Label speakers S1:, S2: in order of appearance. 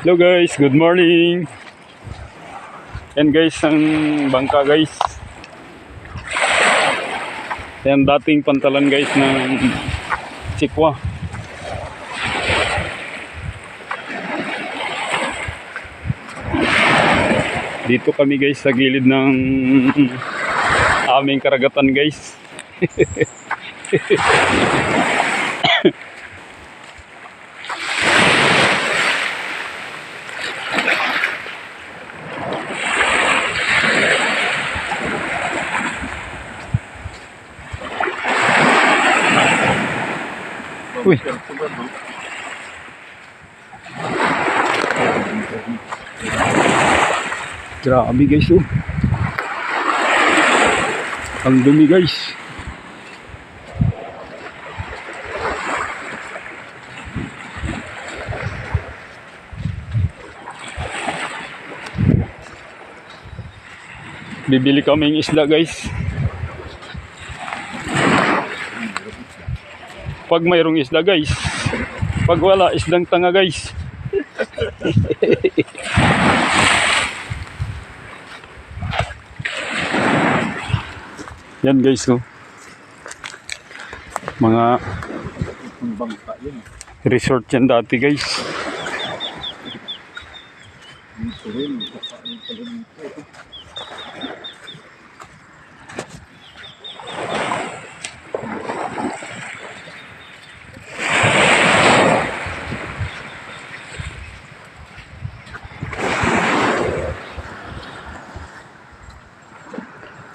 S1: Hello guys, good morning. Yan guys, ang bangka guys. Yan dating pantalan guys ng Sikwa. Dito kami guys sa gilid ng aming karagatan guys. Uy. Grabe guys oh. Ang dumi guys. Bibili kaming isda guys. Pag mayroong isda guys. Pag wala, isdang tanga guys. Yan guys oh. Mga resort yan dati guys.